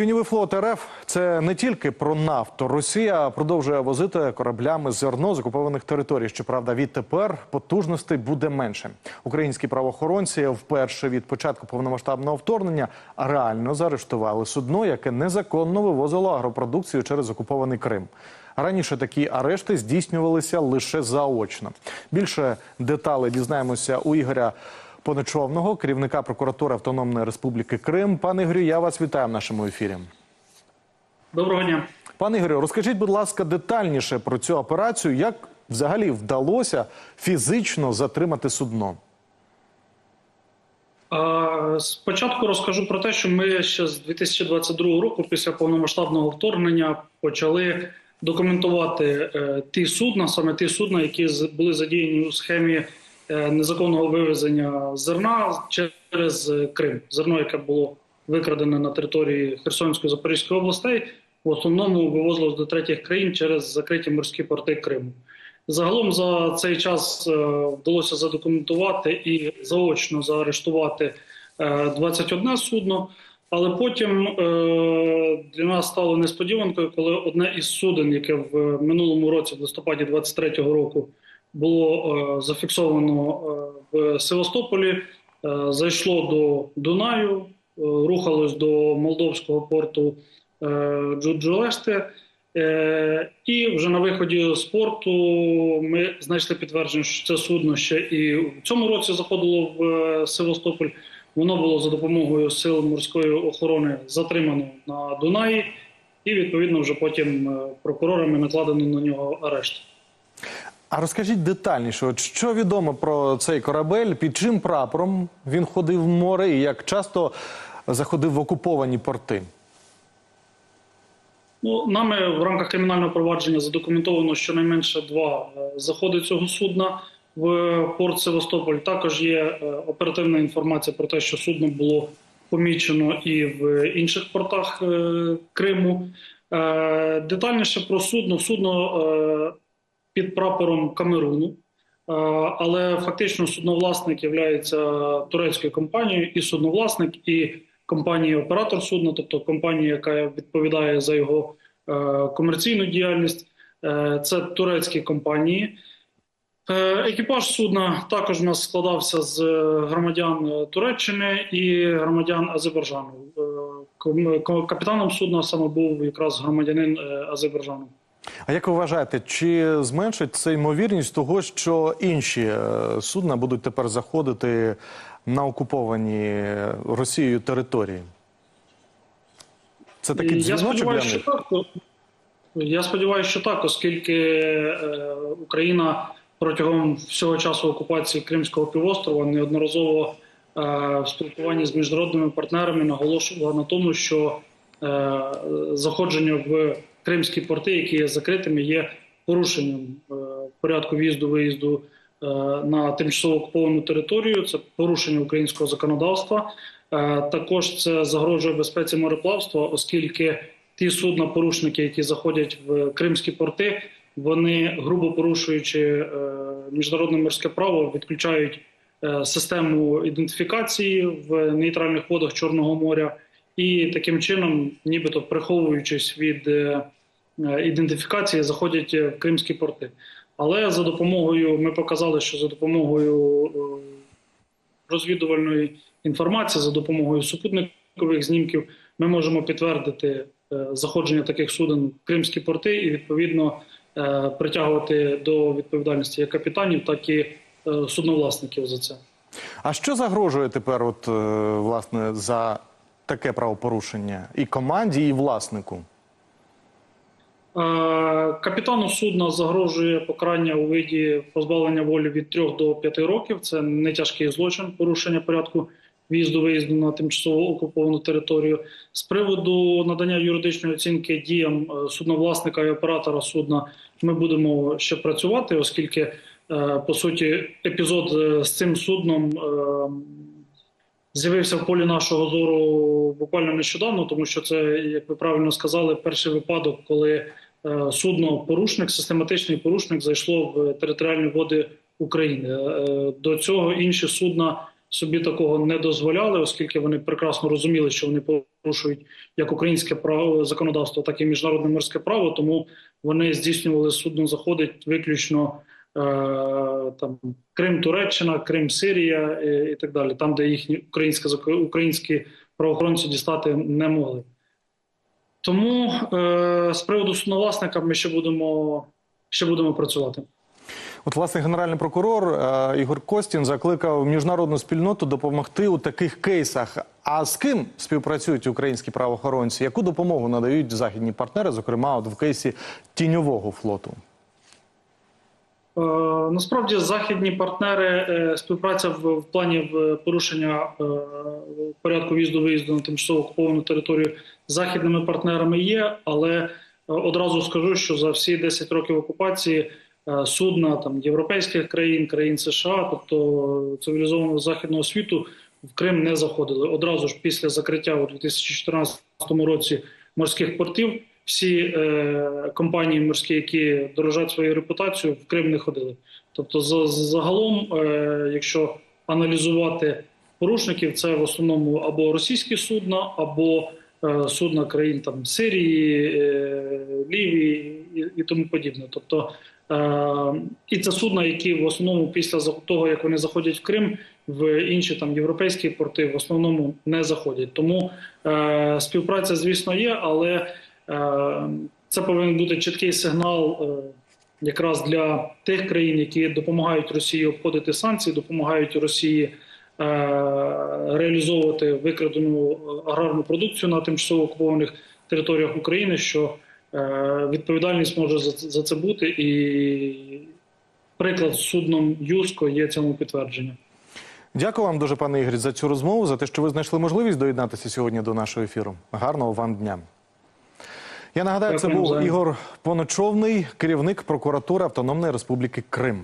Тюнівий флот РФ – це не тільки про нафту. Росія продовжує возити кораблями зерно з окупованих територій. Щоправда, відтепер потужностей буде менше. Українські правоохоронці вперше від початку повномасштабного вторгнення реально заарештували судно, яке незаконно вивозило агропродукцію через окупований Крим. Раніше такі арешти здійснювалися лише заочно. Більше деталей дізнаємося у Ігоря Понечовного, керівника прокуратури Автономної Республіки Крим. Пане Ігорю, я вас вітаю в нашому ефірі. Доброго дня. Пане Ігорю, розкажіть, будь ласка, детальніше про цю операцію. Як взагалі вдалося фізично затримати судно? Спочатку розкажу про те, що ми ще з 2022 року, після повномасштабного вторгнення, почали документувати е, ті судна, саме ті судна, які були задіяні у схемі незаконного вивезення зерна через е, Крим. Зерно, яке було викрадене на території Херсонської Запорізької областей, в основному вивозилось до третіх країн через закриті морські порти Криму. Загалом за цей час е, вдалося задокументувати і заочно заарештувати е, 21 судно. Але потім е, для нас стало несподіванкою, коли одне із суден, яке в минулому році, в листопаді 23-го року, було е, зафіксовано е, в Севастополі, е, зайшло до Дунаю, рухалось до молдовського порту е, Джуджулеште. Е, І вже на виході з порту ми знайшли підтвердження, що це судно ще і в цьому році заходило в Севастополь. Воно було за допомогою сил морської охорони затримано на Дунаї, і відповідно вже потім прокурорами накладено на нього арешт. А розкажіть детальніше, от що відомо про цей корабель, під чим прапором він ходив в море і як часто заходив в окуповані порти? Ну, нами в рамках кримінального провадження задокументовано щонайменше два е, заходи цього судна в порт Севастополь. Також є е, оперативна інформація про те, що судно було помічено і в інших портах е, Криму. Детальніше про судно. Судно під прапором Камеруну. Е, Але фактично судновласник є турецькою компанією, і судновласник, і компанія-оператор судна, тобто компанія, яка відповідає за його е, комерційну діяльність. Е, Це турецькі компанії. Екіпаж судна також у нас складався з громадян Туреччини і громадян Азербайджану. Капітаном судна саме був якраз громадянин Азербайджану. А як ви вважаєте, чи зменшить це ймовірність того, що інші е, судна будуть тепер заходити на окуповані Росією території? Це такий дзвіночок для них? Я сподіваюся, що так, оскільки е, Україна протягом всього часу окупації Кримського півострова неодноразово е, в спілкуванні з міжнародними партнерами наголошувала на тому, що заходження в кримські порти, які є закритими, є порушенням е, порядку в'їзду-виїзду е, на тимчасово окуповану територію. Це порушення українського законодавства. Е, Також це загрожує безпеці мореплавства, оскільки ті судна-порушники, які заходять в кримські порти, вони, грубо порушуючи міжнародне морське право, відключають систему ідентифікації в нейтральних водах Чорного моря, і таким чином, нібито приховуючись від е, е, ідентифікації, заходять в кримські порти. Але за допомогою ми показали, що за допомогою е, розвідувальної інформації, за допомогою супутникових знімків, ми можемо підтвердити е, заходження таких суден в кримські порти і відповідно е, притягувати до відповідальності як капітанів, так і е, судновласників за це. А що загрожує тепер, от е, власне, за таке правопорушення і команді, і власнику? Е, Капітану судна загрожує покарання у виді позбавлення волі від 3 до 5 років. Це не тяжкий злочин, порушення порядку в'їзду-виїзду на тимчасово окуповану територію. З приводу надання юридичної оцінки діям е, судновласника і оператора судна ми будемо ще працювати, оскільки е, по суті епізод з цим судном. Е, З'явився в полі нашого зору буквально нещодавно, тому що це, як ви правильно сказали, перший випадок, коли е, судно порушник, систематичний порушник, зайшло в територіальні води України. Е, До цього інші судна собі такого не дозволяли, оскільки вони прекрасно розуміли, що вони порушують як українське право законодавство, так і міжнародне морське право. Тому вони здійснювали судно заходить виключно е, там Крим, Туреччина, Крим, Сирія е, і так далі, там, де їхні українські українські правоохоронці дістати не могли. Тому е, з приводу судновласника ми ще будемо, ще будемо працювати. От, власне, генеральний прокурор е, Ігор Костін закликав міжнародну спільноту допомогти у таких кейсах. А з ким співпрацюють українські правоохоронці? Яку допомогу надають західні партнери, зокрема, от в кейсі тіньового флоту? Е, Насправді західні партнери е, співпраця в, в плані в порушення е, порядку в'їзду виїзду на тимчасово окуповану територію західними партнерами є, але е, одразу скажу, що за всі 10 років окупації судна там європейських країн, країн США, тобто цивілізованого західного світу, в Крим не заходили. Одразу ж після закриття у 2014 році морських портів всі е, компанії морські, які дорожать своєю репутацією, в Крим не ходили. Тобто, за, загалом, е, якщо аналізувати порушників, це в основному або російські судна, або е, судна країн там Сирії, е, Лівії і, і тому подібне. Тобто, е, і це судна, які в основному після того, як вони заходять в Крим, в інші там європейські порти в основному не заходять. Тому е, співпраця, звісно, є, але Це повинен бути чіткий сигнал е, якраз для тих країн, які допомагають Росії обходити санкції, допомагають Росії е, реалізовувати викрадену е, аграрну продукцію на тимчасово окупованих територіях України. Що е, відповідальність може за, це бути, і приклад з судном Юско є цьому підтвердженням. Дякую вам дуже, пане Ігор, за цю розмову, за те, що ви знайшли можливість доєднатися сьогодні до нашого ефіру. Гарного вам дня. Я нагадаю, це був Ігор Поночовний, керівник прокуратури Автономної Республіки Крим.